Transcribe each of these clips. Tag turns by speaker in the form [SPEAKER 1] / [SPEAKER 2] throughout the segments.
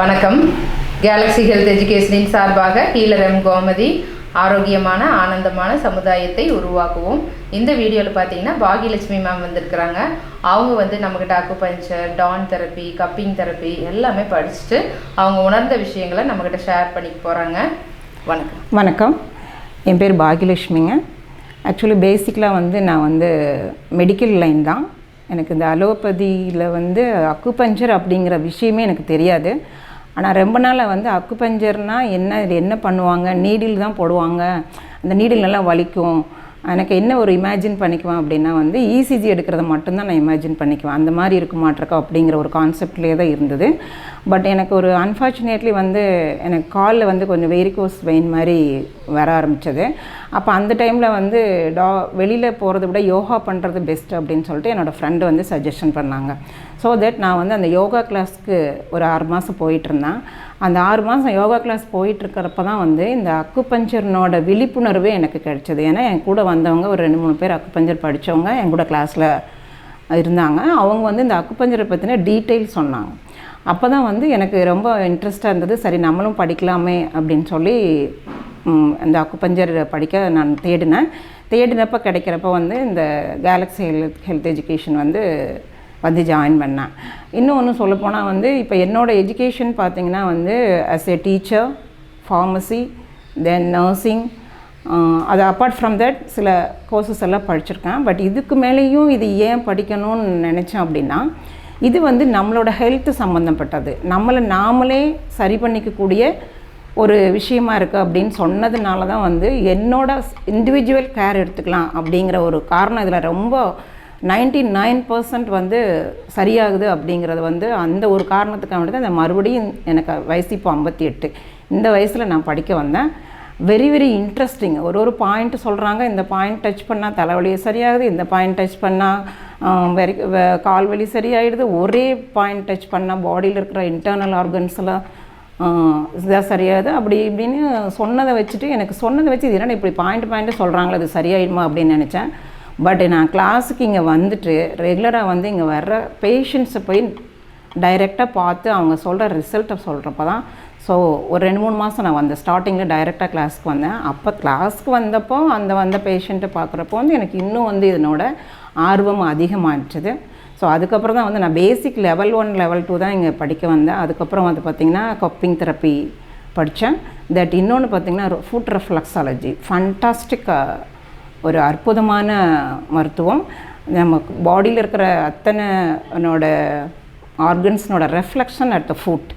[SPEAKER 1] வணக்கம். Galaxy health எஜுகேஷனின் சார்பாக கீழரம் கோமதி ஆரோக்கியமான ஆனந்தமான சமுதாயத்தை உருவாக்குவோம். இந்த வீடியோவில் பார்த்தீங்கன்னா பாகியலட்சுமி மேம் வந்திருக்கிறாங்க. அவங்க வந்து நம்மக்கிட்ட acupuncture Don therapy cupping therapy எல்லாமே படிச்சுட்டு அவங்க உணர்ந்த விஷயங்களை நம்மக்கிட்ட ஷேர் பண்ணி போகிறாங்க வணக்கம்.
[SPEAKER 2] வணக்கம். என் பேர் பாகியலட்சுமிங்க. ஆக்சுவலி பேசிக்கலாக வந்து நான் வந்து மெடிக்கல் லைன் தான். எனக்கு இந்த அலோபதியில் வந்து அக்குபஞ்சர் அப்படிங்கிற விஷயமே எனக்கு தெரியாது. ஆனால் ரொம்ப நாளாக வந்து அக்குபஞ்சர்னால் என்ன இது என்ன பண்ணுவாங்க? நீடில் தான் போடுவாங்க. அந்த நீடில் நல்லா வலிக்கும். எனக்கு என்ன ஒரு இமேஜின் பண்ணிக்குவேன் அப்படின்னா வந்து இசிஜி எடுக்கிறத மட்டும்தான் நான் இமேஜின் பண்ணிக்குவேன். அந்த மாதிரி இருக்க மாட்டிருக்கா அப்படிங்கிற ஒரு கான்செப்ட்லேயே தான் இருந்தது. பட் எனக்கு ஒரு அன்ஃபார்ச்சுனேட்லி வந்து எனக்கு காலில் வந்து கொஞ்சம் வெரிகோஸ் வெயின் மாதிரி வர ஆரம்பித்தது அப்போ அந்த டைமில் வந்து டா வெளியில் போகிறத விட யோகா பண்ணுறது பெஸ்ட் அப்படின்னு சொல்லிட்டு என்னோடய ஃப்ரெண்டு வந்து சஜஷன் பண்ணாங்க. ஸோ தட் நான் வந்து அந்த யோகா கிளாஸ்க்கு ஒரு ஆறு மாதம் போயிட்டுருந்தேன் அந்த ஆறு மாதம் யோகா கிளாஸ் போயிட்டுருக்கிறப்ப தான் வந்து இந்த அக்குபஞ்சர்னோட விழிப்புணர்வே எனக்கு கிடைச்சது. ஏன்னா என் கூட வந்தவங்க ஒரு ரெண்டு மூணு பேர் அக்குபஞ்சர் படித்தவங்க என் கூட கிளாஸில் இருந்தாங்க. அவங்க வந்து இந்த அக்குபஞ்சரை பற்றின டீட்டெயில் சொன்னாங்க. அப்போ தான் வந்து எனக்கு ரொம்ப இன்ட்ரெஸ்ட்டாக இருந்தது. சரி நம்மளும் படிக்கலாமே அப்படின்னு சொல்லி அந்த இந்த அக்குபஞ்சர் படிக்க நான் தேடினேன். தேடினப்போ கிடைக்கிறப்ப வந்து இந்த கேலக்ஸி ஹெல்த் ஹெல்த் எஜுகேஷன் வந்து வந்து ஜாயின் பண்ணேன். இன்னும் ஒன்று சொல்லப்போனால் வந்து இப்போ என்னோடய எஜுகேஷன் பார்த்திங்கன்னா வந்து as a teacher pharmacy then nursing அது அப்பார்ட் ஃப்ரம் தட் சில கோர்சஸ் எல்லாம் படிச்சிருக்கேன். பட் இதுக்கு மேலேயும் இது ஏன் படிக்கணும்னு நினச்சேன் அப்படின்னா இது வந்து நம்மளோட ஹெல்த் சம்மந்தப்பட்டது நம்மளை நாமளே சரி பண்ணிக்கக்கூடிய ஒரு விஷயமா இருக்குது அப்படின்னு சொன்னதுனால தான் வந்து என்னோட இண்டிவிஜுவல் கேர் எடுத்துக்கலாம் அப்படிங்கிற ஒரு காரணம் இதில் ரொம்ப 99% நைன் பர்சன்ட் வந்து சரியாகுது அப்படிங்கிறது வந்து அந்த ஒரு காரணத்துக்காக வேண்டியது அந்த மறுபடியும் எனக்கு வயசு இப்போ ஐம்பத்தி எட்டு. இந்த வயசில் நான் படிக்க வந்தேன். வெரி வெரி இன்ட்ரெஸ்டிங் ஒரு ஒரு பாயிண்ட் சொல்கிறாங்க இந்த பாயிண்ட் டச் பண்ணால் தலைவலி சரியாகுது. இந்த பாயிண்ட் டச் பண்ணால் வெரி கால் வலி சரியாயிடுது. ஒரே பாயிண்ட் டச் பண்ணால் பாடியில் இருக்கிற இன்டர்னல் ஆர்கன்ஸ்லாம் இதாக சரியாகுது. அப்படி இப்படின்னு சொன்னதை வச்சுட்டு எனக்கு சொன்னதை வச்சு இது என்ன இப்படி பாயிண்ட் பாயிண்ட்டு சொல்கிறாங்களே அது சரியாயிடுமா அப்படின்னு நினச்சேன். பட் நான் கிளாஸுக்கு இங்கே வந்துட்டு ரெகுலராக வந்து இங்கே வர்ற பேஷண்ட்ஸை போய் டைரெக்டாக பார்த்து அவங்க சொல்கிற ரிசல்ட்டை சொல்கிறப்ப தான் ஸோ ஒரு ரெண்டு மூணு மாதம் நான் வந்தேன். ஸ்டார்டிங்கில் டைரெக்டாக கிளாஸ்க்கு வந்தேன். அப்போ கிளாஸ்க்கு வந்தப்போ அந்த வந்த பேஷண்ட்டை பார்க்குறப்போ வந்து எனக்கு இன்னும் வந்து இதனோட ஆர்வம் அதிகமாகிடுச்சுது ஸோ அதுக்கப்புறம் தான் வந்து நான் basic level one level two தான் இங்கே படிக்க வந்தேன். அதுக்கப்புறம் வந்து பார்த்திங்கன்னா கப்பிங் தெரப்பி படித்தேன். தட் இன்னொன்று பார்த்திங்கன்னா ஃபுட் ரெஃப்ளக்ஸாலஜி ஃபண்டாஸ்டிக்காக ஒரு அற்புதமான மருத்துவம். நம்ம பாடியில் இருக்கிற அத்தனைனோட ஆர்கன்ஸ்னோட reflection at the foot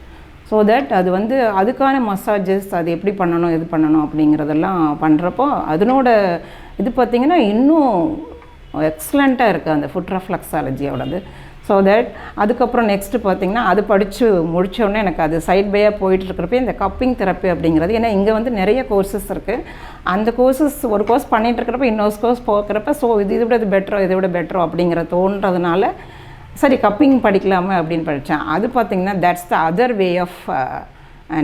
[SPEAKER 2] so that அது வந்து அதுக்கான மசாஜஸ் அது எப்படி பண்ணணும் இது பண்ணணும் அப்படிங்கிறதெல்லாம் பண்ணுறப்போ அதனோட இது பார்த்திங்கன்னா இன்னும் எக்ஸலண்ட்டாக இருக்குது அந்த ஃபுட் ரெஃப்ளெக்ஸாலஜியோடது ஸோ தட் அதுக்கப்புறம் நெக்ஸ்ட்டு பார்த்திங்கன்னா அது படித்து முடித்தோடனே எனக்கு அது சைட் பையாக போயிட்டுருக்கிறப்ப இந்த கப்பிங் தெரப்பி அப்படிங்கிறது ஏன்னா இங்கே வந்து நிறைய கோர்சஸ் இருக்குது அந்த கோர்சஸ் ஒரு கோர்ஸ் பண்ணிகிட்ருக்கிறப்ப இன்னொரு கோர்ஸ் போகிறப்ப ஸோ இது இதை விட இது பெட்டரோ இதை விட பெட்டரோ அப்படிங்கிற தோன்றதுனால சரி கப்பிங் படிக்கலாமே அப்படின்னு படித்தேன் அது பார்த்திங்கன்னா that's the other way of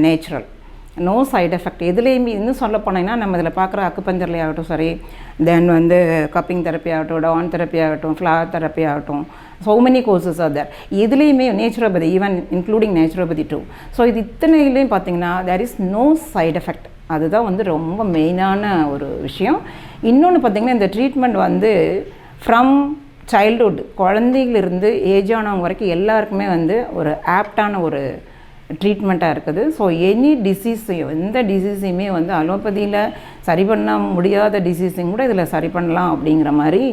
[SPEAKER 2] natural no side effect எதுலேயுமே இன்னும் சொல்ல போனீங்கன்னா நம்ம இதில் பார்க்குற அக்குப்பஞ்சர்லேயே ஆகட்டும் சரி தென் வந்து கப்பிங் தெரப்பி ஆகட்டும் டான் தெரப்பி ஆகட்டும் ஃப்ளவர் தெரப்பி ஆகட்டும் so many courses are there எதுலேயுமே naturopathy even including naturopathy too so இது இத்தனையிலையும் பார்த்தீங்கன்னா there is no side effect அதுதான் வந்து ரொம்ப மெயினான ஒரு விஷயம். இன்னொன்று பார்த்திங்கன்னா இந்த ட்ரீட்மெண்ட் வந்து ஃப்ரம் சைல்டுஹுட் குழந்தைகளிருந்து ஏஜ் ஆனவங்க வரைக்கும் எல்லாருக்குமே வந்து ஒரு ஆப்டான ஒரு ட்ரீட்மெண்ட்டாக இருக்குது. ஸோ எனி டிசீஸையும் எந்த டிசீஸையுமே வந்து அலோபதியில் சரி பண்ண முடியாத டிசீஸையும் கூட இதில் சரி பண்ணலாம் அப்படிங்கிற மாதிரி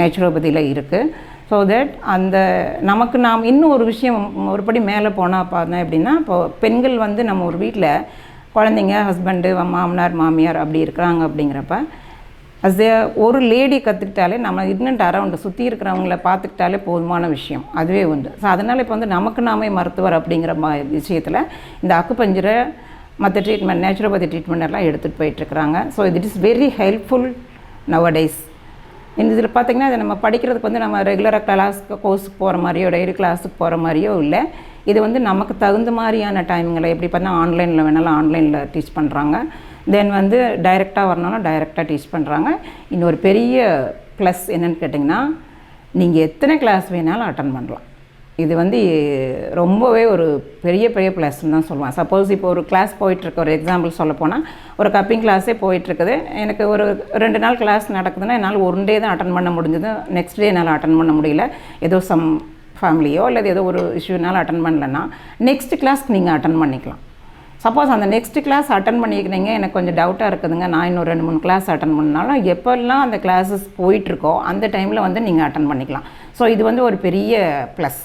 [SPEAKER 2] நேச்சுரோபதியில் இருக்குது ஸோ தட் அந்த நமக்கு நாம் இன்னும் ஒரு விஷயம் ஒருபடி மேலே போனால் பார்த்தேன் அப்படின்னா இப்போ பெண்கள் வந்து நம்ம ஒரு வீட்டில் குழந்தைங்க ஹஸ்பண்டு மாமனார் மாமியார் அப்படி இருக்கிறாங்க அப்படிங்கிறப்ப அஸ் ஏ ஒரு லேடி கற்றுக்கிட்டாலே நம்ம இன்னண்ட் அரவுண்டு சுற்றி இருக்கிறவங்கள பார்த்துக்கிட்டாலே போதுமான விஷயம். அதுவே உண்டு. ஸோ அதனால் இப்போ வந்து நமக்கு நாமே மருத்துவர் அப்படிங்கிற மா விஷயத்தில் இந்த அக்குப்பஞ்சரை மற்ற ட்ரீட்மெண்ட் நேச்சுரோபதி ட்ரீட்மெண்ட் எல்லாம் எடுத்துகிட்டு போயிட்டுருக்குறாங்க so it is very helpful nowadays இந்த இதில் பார்த்திங்கன்னா இதை நம்ம படிக்கிறதுக்கு வந்து நம்ம ரெகுலராக கிளாஸ்க்கு கோர்ஸுக்கு போகிற மாதிரியோ டெய்லி கிளாஸுக்கு போகிற மாதிரியோ இல்லை. இது வந்து நமக்கு தகுந்த மாதிரியான டைமிங்கில் எப்படி பார்த்தா ஆன்லைனில் வேணாலும் ஆன்லைனில் டீச் பண்ணுறாங்க தென் வந்து டைரெக்டாக வரணும்னா டைரெக்டாக டீச் பண்ணுறாங்க இன்னொரு பெரிய ப்ளஸ் என்னென்னு கேட்டிங்கன்னா நீங்கள் எத்தனை கிளாஸ் வேணாலும் அட்டன் பண்ணலாம். இது வந்து ரொம்பவே ஒரு பெரிய பெரிய ப்ளஸ்ன்னு தான் சொல்லுவேன். சப்போஸ் இப்போ ஒரு கிளாஸ் போயிட்டுருக்கு. ஒரு எக்ஸாம்பிள் சொல்ல போனால் ஒரு கப்பிங் கிளாஸே போயிட்டுருக்குது. எனக்கு ஒரு ரெண்டு நாள் கிளாஸ் நடக்குதுன்னா என்னால் ஒன் டே தான் அட்டன் பண்ண முடிஞ்சது. நெக்ஸ்ட் டே என்னால் அட்டன் பண்ண முடியல. ஏதோ சம் ஃபேமிலியோ அல்லது ஏதோ ஒரு இஷ்யூனால அட்டன் பண்ணலன்னா நெக்ஸ்ட் கிளாஸ்க்கு நீங்கள் அட்டன் பண்ணிக்கலாம். சப்போஸ் அந்த நெக்ஸ்ட் கிளாஸ் அட்டன் பண்ணிக்கிறீங்க எனக்கு கொஞ்சம் டவுட்டாக இருக்குதுங்க. நான் இன்னும் ரெண்டு மூணு கிளாஸ் அட்டன் பண்ணாலும் எப்போல்லாம் அந்த கிளாஸஸ் போயிட்டுருக்கோ அந்த டைமில் வந்து நீங்கள் அட்டன் பண்ணிக்கலாம். ஸோ இது வந்து ஒரு பெரிய ப்ளஸ்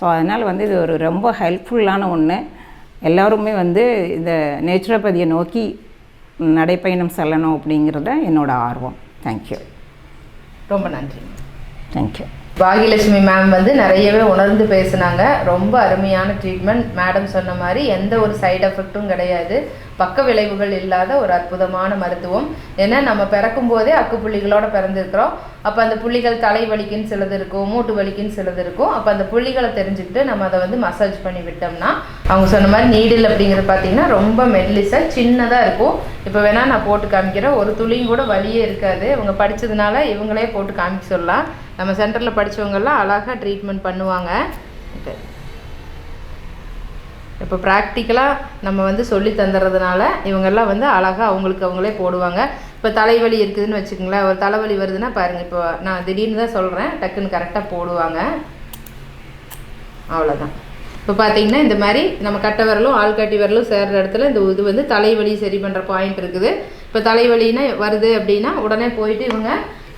[SPEAKER 2] ஸோ அதனால் வந்து இது ஒரு ரொம்ப ஹெல்ப்ஃபுல்லான ஒன்று எல்லோருமே வந்து இந்த நேச்சுரோபதியை நோக்கி நடைப்பயணம் செல்லணும் அப்படிங்கிறத என்னோட ஆர்வம். தேங்க்யூ
[SPEAKER 1] ரொம்ப நன்றி.
[SPEAKER 2] தேங்க்யூ
[SPEAKER 1] பாகியலட்சுமி மேம் வந்து நிறையவே உணர்ந்து பேசுனாங்க. ரொம்ப அருமையான ட்ரீட்மெண்ட் மேடம் சொன்ன மாதிரி எந்த ஒரு சைடு எஃபெக்ட்டும் கிடையாது. பக்க விளைவுகள் இல்லாத ஒரு அற்புதமான மருத்துவம். ஏன்னா நம்ம பிறக்கும் போதே அக்கு புள்ளிகளோட பிறந்திருக்கிறோம். அப்போ அந்த புள்ளிகள் தலை வலிக்குன்னு சிலது இருக்கும் மூட்டு வலிக்குன்னு சிலது இருக்கும். அப்போ அந்த புள்ளிகளை தெரிஞ்சுக்கிட்டு நம்ம அதை வந்து மசாஜ் பண்ணி விட்டோம்னா அவங்க சொன்ன மாதிரி நீடில் அப்படிங்கிறது பார்த்தீங்கன்னா ரொம்ப மெல்லிசாக சின்னதாக இருக்கும். இப்போ வேணால் நான் போட்டு காமிக்கிறேன். ஒரு துளியும் கூட வலியே இருக்காது. இவங்க படித்ததுனால இவங்களே போட்டு காமிக்க சொல்லலாம். நம்ம சென்டரில் படித்தவங்கெல்லாம் அழகாக ட்ரீட்மெண்ட் பண்ணுவாங்க. இப்போ இப்போ ப்ராக்டிக்கலாக நம்ம வந்து சொல்லி தந்துடுறதுனால இவங்கெல்லாம் வந்து அழகாக அவங்களுக்கு அவங்களே போடுவாங்க. இப்போ தலைவலி இருக்குதுன்னு வச்சுக்கோங்களேன் ஒரு தலைவலி வருதுன்னா பாருங்கள் இப்போ நான் திடீர்னு தான் சொல்கிறேன் டக்குன்னு கரெக்டாக போடுவாங்க. அவ்வளோதான் இப்போ பார்த்தீங்கன்னா இந்த மாதிரி நம்ம கட்டை விரலும் ஆள்காட்டி விரலும் சேர்ற இடத்துல இந்த இது வந்து தலைவலி சரி பண்ணுற பாயிண்ட் இருக்குது. இப்போ தலைவலின்னா வருது அப்படின்னா உடனே போயிட்டு இவங்க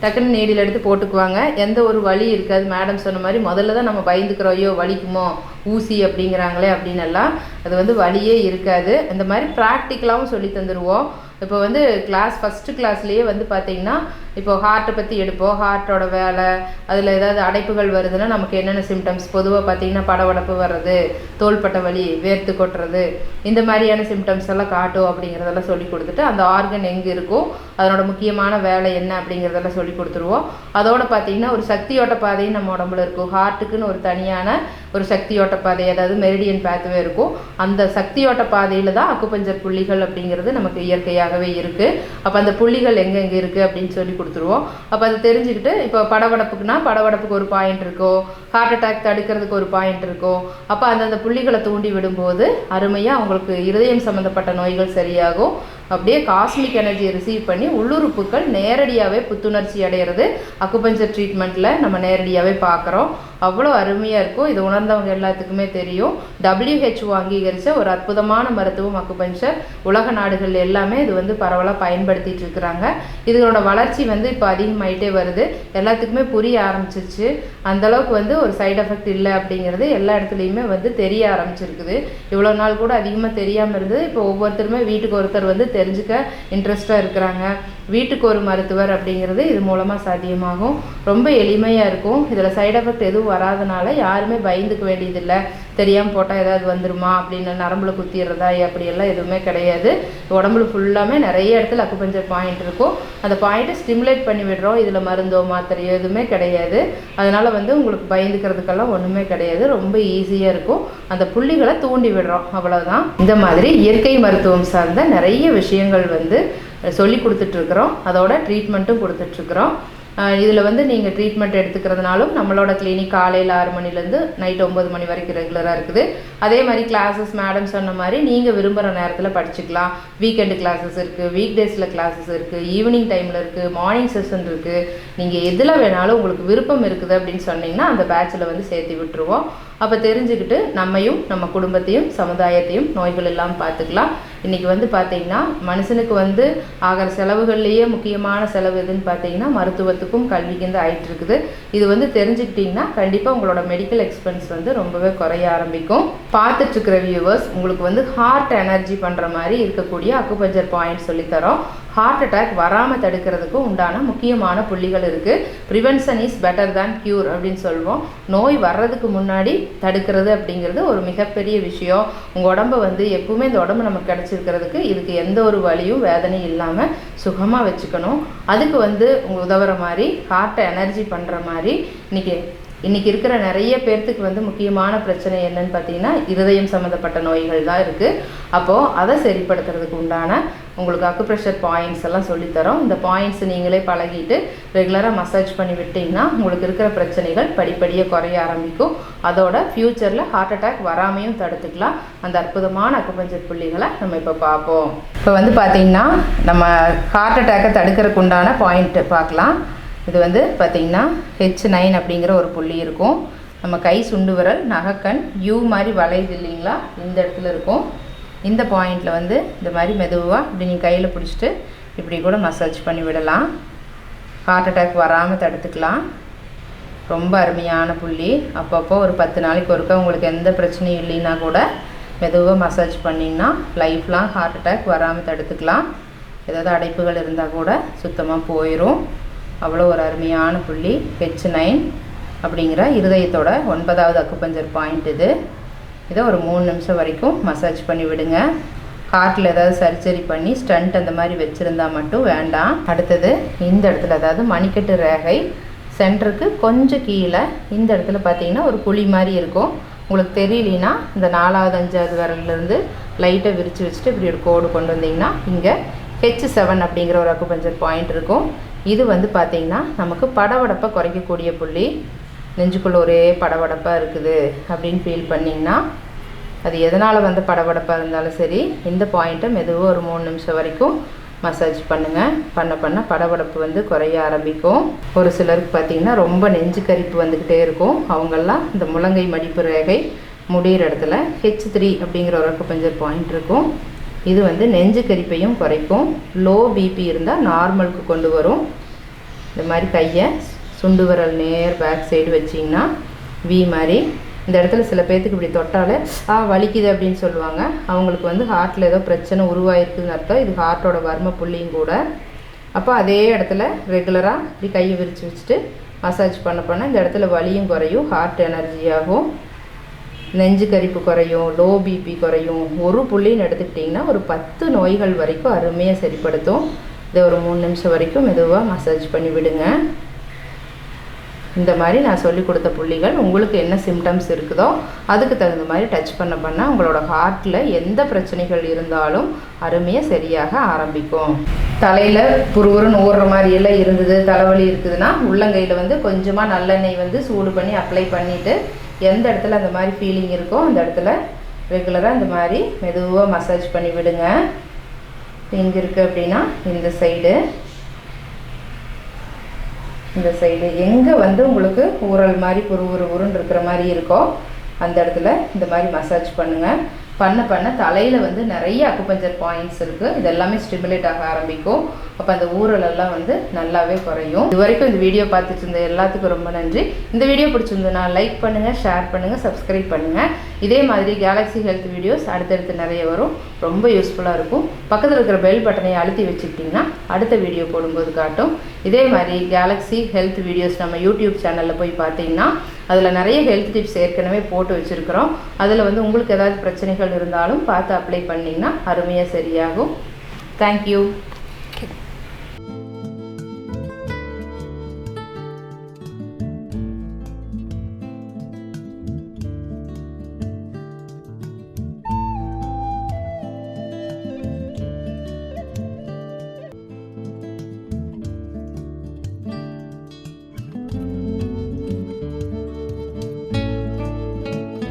[SPEAKER 1] டக்குன்னு நீடில் எடுத்து போட்டுக்குவாங்க. எந்த ஒரு வலி இருக்காது. மேடம் சொன்ன மாதிரி முதல்ல தான் நம்ம பயந்துக்கிறோம். ஐயோ வலிக்குமோ? ஊசி அப்படிங்கிறாங்களே அப்படின்னு எல்லாம் அது வந்து வழியே இருக்காது. இந்த மாதிரி ப்ராக்டிக்கலாகவும் சொல்லி தந்துடுவோம் இப்போ வந்து கிளாஸ் ஃபஸ்ட்டு கிளாஸ்லேயே வந்து பார்த்தீங்கன்னா இப்போ ஹார்ட்டை பற்றி எடுப்போம். ஹார்ட்டோட வேலை அதில் ஏதாவது அடைப்புகள் வருதுன்னா நமக்கு என்னென்ன சிம்டம்ஸ் பொதுவாக பார்த்தீங்கன்னா படவடப்பு வர்றது தோள்பட்டை வலி வேர்த்து கொட்டுறது இந்த மாதிரியான சிம்டம்ஸ் எல்லாம் காட்டும் அப்படிங்கிறதெல்லாம் சொல்லி கொடுத்துட்டு அந்த ஆர்கன் எங்கே இருக்கும் அதனோட முக்கியமான வேலை என்ன அப்படிங்கிறதெல்லாம் சொல்லி கொடுத்துருவோம். அதோட பார்த்தீங்கன்னா ஒரு சக்தியோட்ட பாதையும் நம்ம உடம்புல இருக்கும். ஹார்ட்டுக்குன்னு ஒரு தனியான ஒரு சக்தியோட்ட பாதை அதாவது மெரிடியன் பேத்வே இருக்கும். அந்த சக்தியோட்ட பாதையில் தான் அக்குப்பஞ்சர் புள்ளிகள் அப்படிங்கிறது நமக்கு இயற்கையாகவே இருக்குது அப்போ அந்த புள்ளிகள் எங்கெங்கே இருக்குது அப்படின்னு சொல்லி கொடுத்துருவோம். அப்போ அதை தெரிஞ்சுக்கிட்டு இப்போ படவடப்புக்குனா படவடப்புக்கு ஒரு பாயிண்ட் இருக்கும் ஹார்ட் அட்டாக் தடுக்கிறதுக்கு ஒரு பாயிண்ட் இருக்கும் அப்போ அந்தந்த புள்ளிகளை தூண்டி விடும்போது அருமையாக அவங்களுக்கு இருதயம் சம்மந்தப்பட்ட நோய்கள் சரியாகும். அப்படியே காஸ்மிக் எனர்ஜியை ரிசீவ் பண்ணி உள்ளுறுப்புகள் நேரடியாகவே புத்துணர்ச்சி அடையிறது. அக்குபஞ்சர் ட்ரீட்மெண்ட்டில் நம்ம நேரடியாகவே பார்க்குறோம் அவ்வளோ அருமையாக இருக்கும். இது உணர்ந்தவங்க எல்லாத்துக்குமே தெரியும். டபிள்யூஹெச்ஓ அங்கீகரித்த ஒரு அற்புதமான மருத்துவம் அக்குபஞ்சர் உலக நாடுகள் எல்லாமே இது வந்து பரவலாக பயன்படுத்திகிட்டு இருக்கிறாங்க. இதோட வளர்ச்சி வந்து இப்போ அதிகமாயிட்டே வருது. எல்லாத்துக்குமே புரிய ஆரம்பிச்சிருச்சு. அந்தளவுக்கு வந்து ஒரு சைடு எஃபெக்ட் இல்லை அப்படிங்கிறது எல்லா இடத்துலையுமே வந்து தெரிய ஆரம்பிச்சிருக்குது. இவ்வளோ நாள் கூட அதிகமாக தெரியாமல் இருந்தது. இப்போ ஒவ்வொருத்தருமே வீட்டுக்கு ஒருத்தர் வந்து தெரிஞ்சுக்க இன்ட்ரெஸ்டாக இருக்கிறாங்க. வீட்டுக்கு ஒரு மருத்துவர் அப்படிங்கிறது இது மூலமாக சாத்தியமாகும். ரொம்ப எளிமையாக இருக்கும். இதில் சைட் எஃபெக்ட் எதுவும் வராதனால யாருமே பயந்துக்க வேண்டியதில்லை. தெரியாமல் போட்டால் ஏதாவது வந்துருமா அப்படின்னு நரம்புல குத்திடுறதா அப்படியெல்லாம் எதுவுமே கிடையாது. உடம்புல ஃபுல்லாமே நிறைய இடத்துல அக்குபஞ்சர் பாயிண்ட் இருக்கும். அந்த பாயிண்ட்டை ஸ்டிமுலேட் பண்ணி விடுறோம். இதில் மருந்தோ மாத்திரையோ எதுவுமே கிடையாது. அதனால் வந்து உங்களுக்கு பயந்துக்கிறதுக்கெல்லாம் ஒன்றுமே கிடையாது. ரொம்ப ஈஸியாக இருக்கும். அந்த புள்ளிகளை தூண்டி விடுறோம். அவ்வளோதான் இந்த மாதிரி இயற்கை மருத்துவம் சார்ந்த நிறைய விஷயங்கள் வந்து சொல்லி கொடுத்துட்ருக்குறோம். அதோட ட்ரீட்மெண்ட்டும் கொடுத்துட்ருக்குறோம். இதில் வந்து நீங்கள் ட்ரீட்மெண்ட் எடுத்துக்கிறதுனாலும் நம்மளோட கிளினிக் காலையில் ஆறு மணிலேருந்து நைட் ஒம்பது மணி வரைக்கும் ரெகுலராக இருக்குது. அதே மாதிரி கிளாஸஸ் மேடம் சொன்ன மாதிரி நீங்கள் விரும்புகிற நேரத்தில் படிச்சுக்கலாம். வீக்கெண்டு கிளாஸஸ் இருக்குது வீக் டேஸில் கிளாஸஸ் இருக்குது ஈவினிங் டைமில் இருக்குது மார்னிங் செஷன் இருக்குது நீங்கள் எதில் வேணாலும் உங்களுக்கு விருப்பம் இருக்குது அப்படின்னு சொன்னீங்கன்னா அந்த பேட்சில் வந்து சேர்த்து விட்டுருவோம். அப்போ தெரிஞ்சுக்கிட்டு நம்மையும் நம்ம குடும்பத்தையும் சமுதாயத்தையும் நோய்கள் இல்லாமல் பார்த்துக்கலாம். இன்றைக்கி வந்து பார்த்திங்கன்னா மனுஷனுக்கு வந்து ஆகிற செலவுகள்லேயே முக்கியமான செலவு எதுன்னு பார்த்தீங்கன்னா மருத்துவத்துக்கும் கல்விக்கும் தான் ஆயிட்டுருக்குது இது வந்து தெரிஞ்சுக்கிட்டிங்கன்னா கண்டிப்பாக உங்களோட மெடிக்கல் எக்ஸ்பென்ஸ் வந்து ரொம்பவே குறைய ஆரம்பிக்கும். பார்த்துட்ருக்கிற வியூவர்ஸ் உங்களுக்கு வந்து ஹார்ட் எனர்ஜி பண்ணுற மாதிரி இருக்கக்கூடிய அக்குபஞ்சர் பாயிண்ட் சொல்லித்தரோம் ஹார்ட் அட்டாக் வராமல் தடுக்கிறதுக்கு உண்டான முக்கியமான புள்ளிகள் இருக்குது prevention is better than cure அப்படின்னு சொல்லுவோம் நோய் வர்றதுக்கு முன்னாடி தடுக்கிறது அப்படிங்கிறது ஒரு மிகப்பெரிய விஷயம். உங்கள் உடம்ப வந்து எப்பவுமே இந்த உடம்பு நமக்கு கிடச்சிருக்கிறதுக்கு இதுக்கு எந்த ஒரு வலியும் வேதனையும் இல்லாமல் சுகமாக வச்சுக்கணும். அதுக்கு வந்து உங்கள் உதவுற மாதிரி ஹார்ட்டை எனர்ஜி பண்ணுற மாதிரி இன்றைக்கி இன்றைக்கி இருக்கிற நிறைய பேர்த்துக்கு வந்து முக்கியமான பிரச்சனை என்னன்னு பார்த்தீங்கன்னா இருதயம் சம்மந்தப்பட்ட நோய்கள் தான் இருக்குது அப்போது அதை சரிப்படுத்துறதுக்கு உண்டான உங்களுக்கு அக்குப்ரெஷர் பாயிண்ட்ஸ் எல்லாம் சொல்லித்தரோம். இந்த பாயிண்ட்ஸ் நீங்களே பழகிட்டு ரெகுலராக மசாஜ் பண்ணி விட்டிங்கன்னா உங்களுக்கு இருக்கிற பிரச்சனைகள் படிப்படியாக குறைய ஆரம்பிக்கும். அதோட ஃப்யூச்சரில் ஹார்ட் அட்டாக் வராமையும் தடுத்துக்கலாம். அந்த அற்புதமான அக்குபஞ்சர் புள்ளிகளை நம்ம இப்போ பார்ப்போம். இப்போ வந்து பார்த்திங்கன்னா நம்ம ஹார்ட் அட்டாக்கை தடுக்கிறதுக்கு உண்டான பாயிண்ட்டு பார்க்கலாம். இது வந்து பார்த்திங்கன்னா ஹெச் நைன் அப்படிங்கிற ஒரு புள்ளி இருக்கும். நம்ம கை சுண்டு விரல் நகக்கண் யூ மாதிரி வளையுது இல்லைங்களா? இந்த இடத்துல இருக்கும். இந்த பாயிண்டில் வந்து இந்த மாதிரி மெதுவாக இப்படி நீங்கள் கையில் பிடிச்சிட்டு இப்படி கூட மசாஜ் பண்ணி விடலாம். ஹார்ட் அட்டாக் வராமல் தடுத்துக்கலாம். ரொம்ப அருமையான புள்ளி. அப்பப்போ ஒரு பத்து நாளைக்கு ஒருக்கா உங்களுக்கு எந்த பிரச்சனையும் இல்லைன்னா கூட மெதுவாக மசாஜ் பண்ணிங்கன்னா லைஃப் லாங் ஹார்ட் அட்டாக் வராமல் தடுத்துக்கலாம். ஏதாவது அடைப்புகள் இருந்தால் கூட சுத்தமாக போயிடும் அவ்வளோ ஒரு அருமையான புள்ளி. ஹெச் நைன் அப்படிங்கிற இருதயத்தோட ஒன்பதாவது அக்குப்பஞ்சர் பாயிண்ட் இது. இதை ஒரு மூணு நிமிஷம் வரைக்கும் மசாஜ் பண்ணி விடுங்க. ஹார்ட்டில் ஏதாவது சர்ஜரி பண்ணி ஸ்டண்ட் அந்த மாதிரி வச்சுருந்தா மட்டும் வேண்டாம். அடுத்தது இந்த இடத்துல அதாவது மணிக்கட்டு ரேகை சென்டருக்கு கொஞ்சம் கீழே இந்த இடத்துல பார்த்தீங்கன்னா ஒரு குழி மாதிரி இருக்கும். உங்களுக்கு தெரியலனா இந்த நாலாவது அஞ்சாவது விரல்லேருந்து லைட்டை விரித்து வச்சுட்டு இப்படி ஒரு கோடு கொண்டு வந்தீங்கன்னா இங்கே ஹெச் செவன் அப்படிங்கிற ஒரு அக்குபஞ்சர் பாயிண்ட் இருக்கும். இது வந்து பார்த்திங்கன்னா நமக்கு படவடப்பை குறைக்கக்கூடிய புள்ளி. நெஞ்சுக்குள்ள ஒரே படவடப்பாக இருக்குது அப்படின்னு ஃபீல் பண்ணிங்கன்னா அது எதனால் வந்து படபடப்பாக இருந்தாலும் சரி இந்த பாயிண்ட்டை மெதுவாக ஒரு மூணு நிமிஷம் வரைக்கும் மசாஜ் பண்ணுங்கள் பண்ண பண்ண படபடப்பு வந்து குறைய ஆரம்பிக்கும். ஒரு சிலருக்கு பார்த்திங்கன்னா ரொம்ப நெஞ்சு கரிப்பு வந்துக்கிட்டே இருக்கும். அவங்கெல்லாம் இந்த முழங்கை மடிப்பு ரேகை முடிகிற இடத்துல ஹெச் த்ரீ அப்படிங்கிற ஒரு அக்குபஞ்சர் பாயிண்ட் இருக்கும். இது வந்து நெஞ்சு கரிப்பையும் குறைக்கும். லோ பிபி இருந்தால் நார்மலுக்கு கொண்டு வரும். இந்த மாதிரி கையை சுண்டு விரல் நேர் பேக் சைடு வச்சிங்கன்னா வி மாதிரி இந்த இடத்துல சில பேர்த்துக்கு இப்படி தொட்டாலே ஆ வலிக்குது அப்படின்னு சொல்லுவாங்க. அவங்களுக்கு வந்து ஹார்ட்டில் ஏதோ பிரச்சனை உருவாயிருக்குதுன்னு அர்த்தம். இது ஹார்ட்டோட வர்ம புள்ளியும் கூட. அப்போ அதே இடத்துல ரெகுலராக இப்படி கையை விரித்து வச்சுட்டு மசாஜ் பண்ண பண்ண இந்த இடத்துல வலியும் குறையும் ஹார்ட் எனர்ஜி ஆகும். நெஞ்சு கரிப்பு குறையும் லோ பிபி குறையும். ஒரு புள்ளின்னு எடுத்துக்கிட்டிங்கன்னா ஒரு பத்து நோய்கள் வரைக்கும் அருமையாக சரிப்படுத்தும். இதை ஒரு மூணு நிமிஷம் வரைக்கும் மெதுவாக மசாஜ் பண்ணி விடுங்க. இந்த மாதிரி நான் சொல்லி கொடுத்த புள்ளிகள் உங்களுக்கு என்ன சிம்டம்ஸ் இருக்குதோ அதுக்கு தகுந்த மாதிரி டச் பண்ண பண்ண உங்களோட ஹார்ட்டில் எந்த பிரச்சனைகள் இருந்தாலும் அருமையாக சரியாக ஆரம்பிக்கும். தலையில் புருவருன்னு ஊறுற மாதிரி எல்லாம் இருந்தது தலைவலி இருக்குதுன்னா உள்ளங்கையில் வந்து கொஞ்சமாக நல்லெண்ணெய் வந்து சூடு பண்ணி அப்ளை பண்ணிவிட்டு எந்த இடத்துல அந்த மாதிரி ஃபீலிங் இருக்கோ அந்த இடத்துல ரெகுலராக இந்த மாதிரி மெதுவாக மசாஜ் பண்ணி விடுங்க. எங்கே இருக்குது அப்படின்னா இந்த சைடு இந்த சைடு எங்கே வந்து உங்களுக்கு ஊரல் மாதிரி புரு உரு உருன்னு இருக்கிற மாதிரி இருக்கோ அந்த இடத்துல இந்த மாதிரி மசாஜ் பண்ணுங்கள் பண்ண பண்ண தலையில் வந்து நிறைய அக்குபஞ்சர் பாயிண்ட்ஸ் இருக்குது இது எல்லாமே ஸ்டிமுலேட் ஆக ஆரம்பிக்கும். அப்போ அந்த ஊரல் எல்லாம் வந்து நல்லாவே குறையும். இது வரைக்கும் இந்த வீடியோ பார்த்துட்டு இருந்த எல்லாத்துக்கும் ரொம்ப நன்றி. இந்த வீடியோ பிடிச்சிருந்ததுன்னா லைக் பண்ணுங்கள் ஷேர் பண்ணுங்கள் சப்ஸ்கிரைப் பண்ணுங்கள் இதே மாதிரி கேலக்ஸி ஹெல்த் வீடியோஸ் அடுத்தடுத்து நிறைய வரும். ரொம்ப யூஸ்ஃபுல்லாக இருக்கும். பக்கத்தில் இருக்கிற பெல் பட்டனை அழுத்தி வச்சுக்கிட்டிங்கன்னா அடுத்த வீடியோ போடும்போது காட்டும். இதே மாதிரி கேலக்ஸி ஹெல்த் வீடியோஸ் நம்ம யூடியூப் சேனலில் போய் பார்த்தீங்கன்னா அதில் நிறைய ஹெல்த் டிப்ஸ் ஏற்கனவே போட்டு வச்சுருக்கிறோம். அதில் வந்து உங்களுக்கு ஏதாவது பிரச்சனைகள் இருந்தாலும் பார்த்து அப்ளை பண்ணிங்கன்னா அருமையாக சரியாகும். தேங்க்யூ